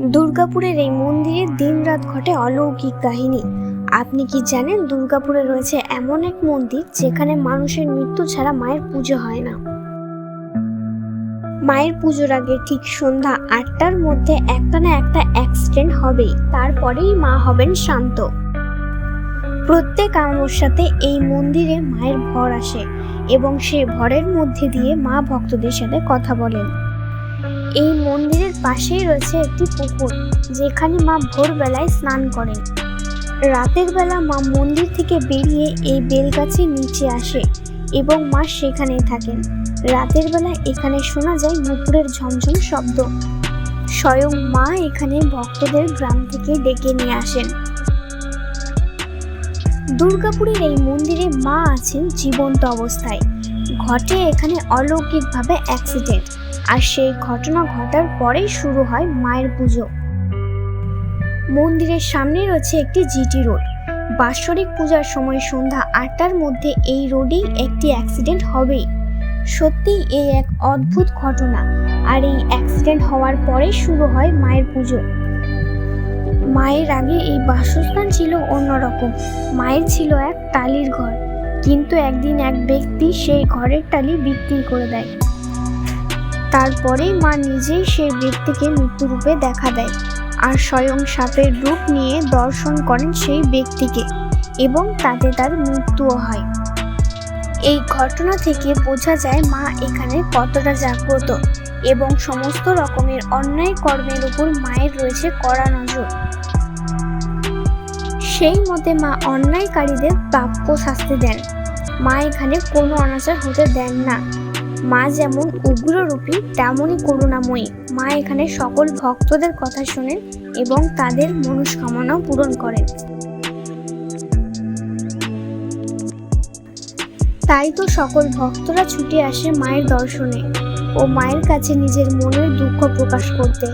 দুর্গাপুরের এই মন্দিরে দিনরাত ঘটে অলৌকিক কাহিনী। আপনি কি জানেন দুর্গাপুরে রয়েছে এমন এক মন্দির যেখানে মানুষের মৃত্যু ছাড়া মায়ের পুজো হয় না? মায়ের পুজোর আগে ঠিক সন্ধ্যা আটটার মধ্যে একটা না একটা অ্যাক্সিডেন্ট হবেই, তারপরেই মা হবেন শান্ত। প্রত্যেক সাথে এই মন্দিরে মায়ের ভর আসে এবং সেই ভরের মধ্যে দিয়ে মা ভক্তদের সাথে কথা বলেন। এই মন্দিরের পাশেই রয়েছে একটি পুকুর, যেখানে মা ভোরবেলায় স্নান করেন। রাতের বেলা মা মন্দির থেকে বেরিয়ে এই বেলগাছের নিচে আসে এবং মা সেখানেই থাকেন। রাতের বেলা এখানে শোনা যায় নুপুরের ঝমঝম শব্দ। স্বয়ং মা এখানে ভক্তদের গ্রাম থেকে ডেকে নিয়ে আসেন। দুর্গাপুরের এই মন্দিরে মা আছেন জীবন্ত অবস্থায়। ঘটে এখানে অলৌকিকভাবে অ্যাক্সিডেন্ট আর সেই ঘটনা ঘটার পরেই শুরু হয় মায়ের পুজো। মন্দিরের সামনে রয়েছে একটি জিটি রোড। বাৎসরিক পূজার সময় সন্ধ্যা আটটার মধ্যে এই রোডেই একটি অ্যাক্সিডেন্ট হবেই। সত্যি এই এক অদ্ভুত ঘটনা আর এই অ্যাক্সিডেন্ট হওয়ার পরে শুরু হয় মায়ের পুজো। মায়ের আগে এই বাসস্থান ছিল অন্যরকম। মায়ের ছিল এক টালির ঘর। কিন্তু একদিন এক ব্যক্তি সেই ঘরের টালি বিক্রি করে দেয়। তারপরেই মা নিজেই সেই ব্যক্তিকে মৃত্যুরূপে দেখা দেয় আর স্বয়ং সাপের রূপ নিয়ে দর্শন করেন সেই ব্যক্তিকে এবং তাতে তার মৃত্যুও হয়। এই ঘটনা থেকে বোঝা যায় মা এখানে কতটা জাগ্রত এবং সমস্ত রকমের অন্যায় কর্মের উপর মায়ের রয়েছে কড়া নজর। সেই মতে মা অন্যায়কারীদের প্রাপ্য শাস্তি দেন। মা এখানে কোনো অনাচার হতে দেন না। মা যেমন উগ্ররূপী, তেমনই করুণাময়ী। মা এখানে সকল ভক্তদের কথা শোনেন এবং তাদের মনস্কামনাও পূরণ করেন। তাই তো সকল ভক্তরা ছুটে আসে মায়ের দর্শনে ও মায়ের কাছে নিজের মনের দুঃখ প্রকাশ করতে।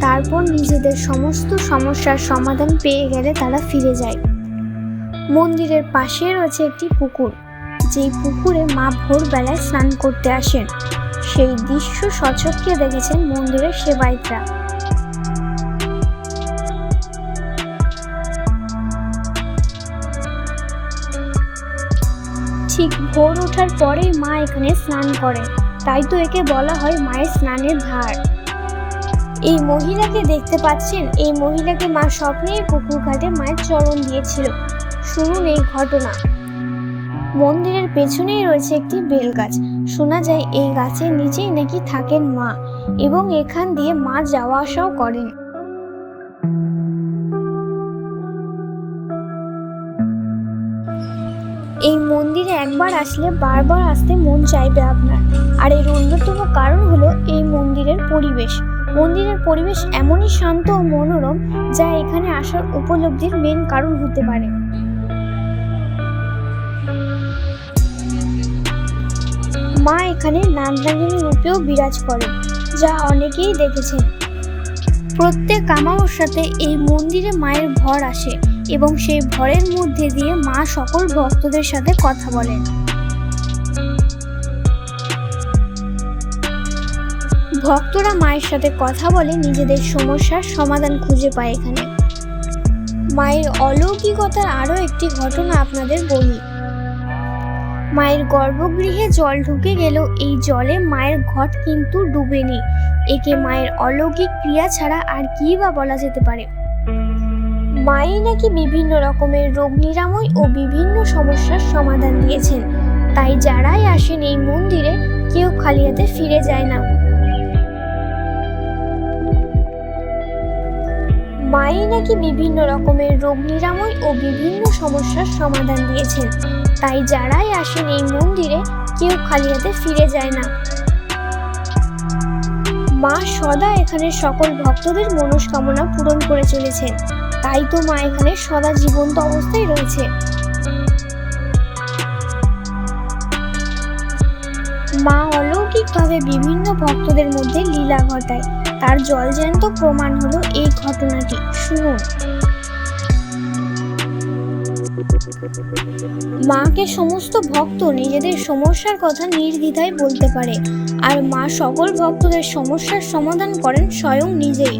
তারপর নিজেদের সমস্ত সমস্যার সমাধান পেয়ে গেলে তারা ফিরে যায়। মন্দিরের পাশে রয়েছে একটি পুকুর। যেই পুকুরে মা ভোরবেলায় স্নান করতে আসেন, সেই দৃশ্য সচক্ষে দেখেছেন মন্দিরের সেবায়িতরা। ঠিক ভোর ওঠার পরেই মা এখানে স্নান করেন, তাই তো একে বলা হয় মায়ের স্নানের ধার এই মহিলাকে দেখতে পাচ্ছেন, এই মহিলাকে মা স্বপ্নে পুকুর ঘাটে মায়ের চরণ দিয়েছিল। শুনুন এই ঘটনা। মন্দিরের পেছনেই রয়েছে একটি বেল গাছ শোনা যায়, এই গাছের নিচেই নাকি থাকেন মা এবং এখান দিয়ে মা যাওয়া আসাও করেন। এই মন্দিরে একবার আসলে বারবার আসতে মন চাইবে আপনার। আর এর অন্যতম কারণ হলো এই মন্দিরের পরিবেশ। মন্দিরের পরিবেশ এমনই শান্ত ও মনোরম যা এখানে আসার উপলব্ধির মেন কারণ হতে পারে। মা এখানে নাগরাগিনী রূপেও বিরাজ করেন যা অনেকেই দেখেছেন। প্রত্যেক সাথে এই মন্দিরে মায়ের ভর আসে এবং সেই ভরের মধ্যে দিয়ে মা সকল ভক্তদের সাথে কথা বলেন। ভক্তরা মায়ের সাথে কথা বলে নিজেদের সমস্যার সমাধান খুঁজে পায় এখানে। মায়ের অলৌকিকতার আরও একটি ঘটনা আপনাদের বলি। মায়ের গর্ভগৃহে জল ঢুকে গেল। এই জলে মায়ের ঘট কিন্তু ডুবেনি। একে মায়ের অলৌকিক ক্রিয়া ছাড়া আর কি বা বলা যেতে পারে? মাই নাকি বিভিন্ন রকমের রোগ নিরাময় ও বিভিন্ন সমস্যার সমাধান দিয়েছেন। তাই যারাই আসেন এই মন্দিরে, কেউ খালি হাতে ফিরে যায় না। মাই নাকি বিভিন্ন রকমের রোগ নিরাময় ও বিভিন্ন সমস্যার সমাধান দিয়েছেন। তাই যারাই আসেন এই মন্দিরে, কেউ খালি হাতে ফিরে যায় না। মা সদা এখানে সকল ভক্তদের মনস্কামনা পূরণ করে চলেছেন। তাই তো মা এখানে সদা জীবন্ত অবস্থায় রয়েছে। মা অলৌকিকভাবে বিভিন্ন ভক্তদের মধ্যে লীলা ঘটায়। তার জলজ্যান্ত প্রমাণ হলো এই ঘটনাটি। শুনুন। মাকে সমস্ত ভক্ত নিজেদের সমস্যার কথা নির্দ্বিধায় বলতে পারে, আর মা সকল ভক্তদের সমস্যার সমাধান করেন স্বয়ং নিজেই।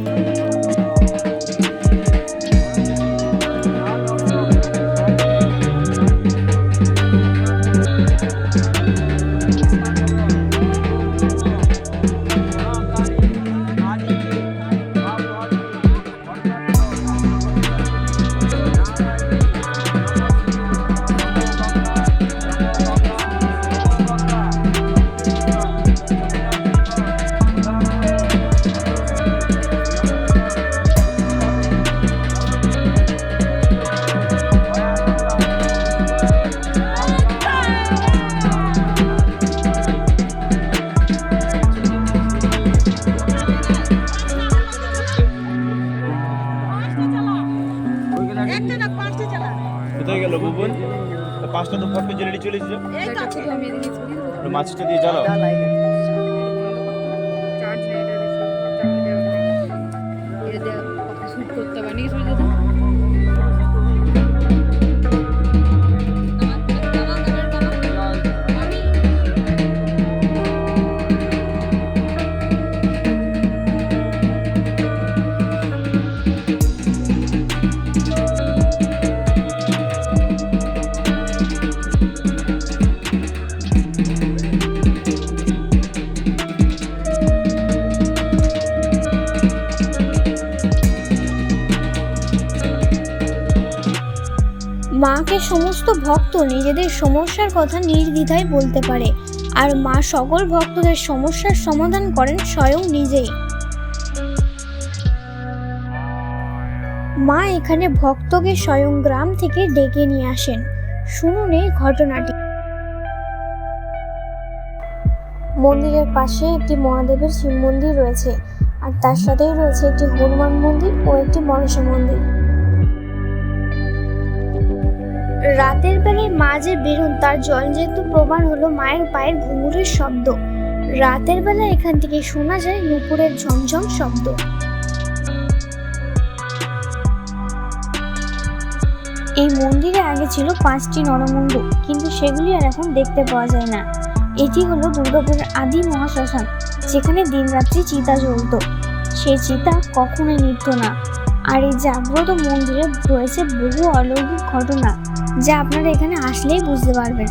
কোথায় গেল বুবুন তা পাঁচটা তো ফটকে জেলে চলে এসেছে। মাছটা দিয়ে জ্বালাও। চার্জ নেই এটা এটা দিয়ে শুট করতে পারি মাকে সমস্ত ভক্ত নিজেদের সমস্যার কথা নির্দ্বিধায় বলতে পারে আর মা সকল ভক্তদের সমস্যার সমাধান করেন স্বয়ং নিজেই। মা এখানে ভক্তকে স্বয়ং গ্রাম থেকে ডেকে নিয়ে আসেন। শুনুন এই ঘটনাটি। মন্দিরের পাশে একটি মহাদেবের শিব মন্দির রয়েছে আর তার সাথেই রয়েছে একটি হনুমান মন্দির ও একটি মনসা মন্দির। রাতের বেলায় মা যে বেরোন, তার জলজেদ্য প্রমাণ হলো মায়ের পায়ের ঘুঙুরের শব্দ। রাতের বেলা এখান থেকে শোনা যায় নুপুরের ঝমঝম শব্দ। এই মন্দিরে আগে ছিল পাঁচটি নরমুণ্ড কিন্তু সেগুলি আর এখন দেখতে পাওয়া যায় না। এটি হলো দুর্গাপুরের আদি মহাশ্মশান, যেখানে দিনরাত্রি চিতা জ্বলত। সেই চিতা কখনোই নিত্য না। আর এই জাগ্রত মন্দিরে রয়েছে বহু অলৌকিক ঘটনা, যা আপনারা এখানে আসলেই বুঝতে পারবেন।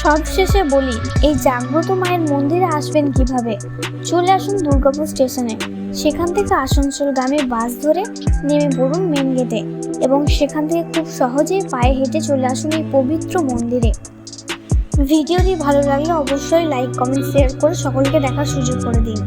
সবশেষে বলি, এই জাগ্রত মায়ের মন্দিরে আসবেন কীভাবে? চলে আসুন দুর্গাপুর স্টেশনে। সেখান থেকে আসানসোল গ্রামে বাস ধরে নেমে পড়ুন মেন গেটে এবং সেখান থেকে খুব সহজেই পায়ে হেঁটে চলে আসুন এই পবিত্র মন্দিরে। ভিডিওটি ভালো লাগলে অবশ্যই লাইক কমেন্ট শেয়ার করে সকলকে দেখার সুযোগ করে দিন।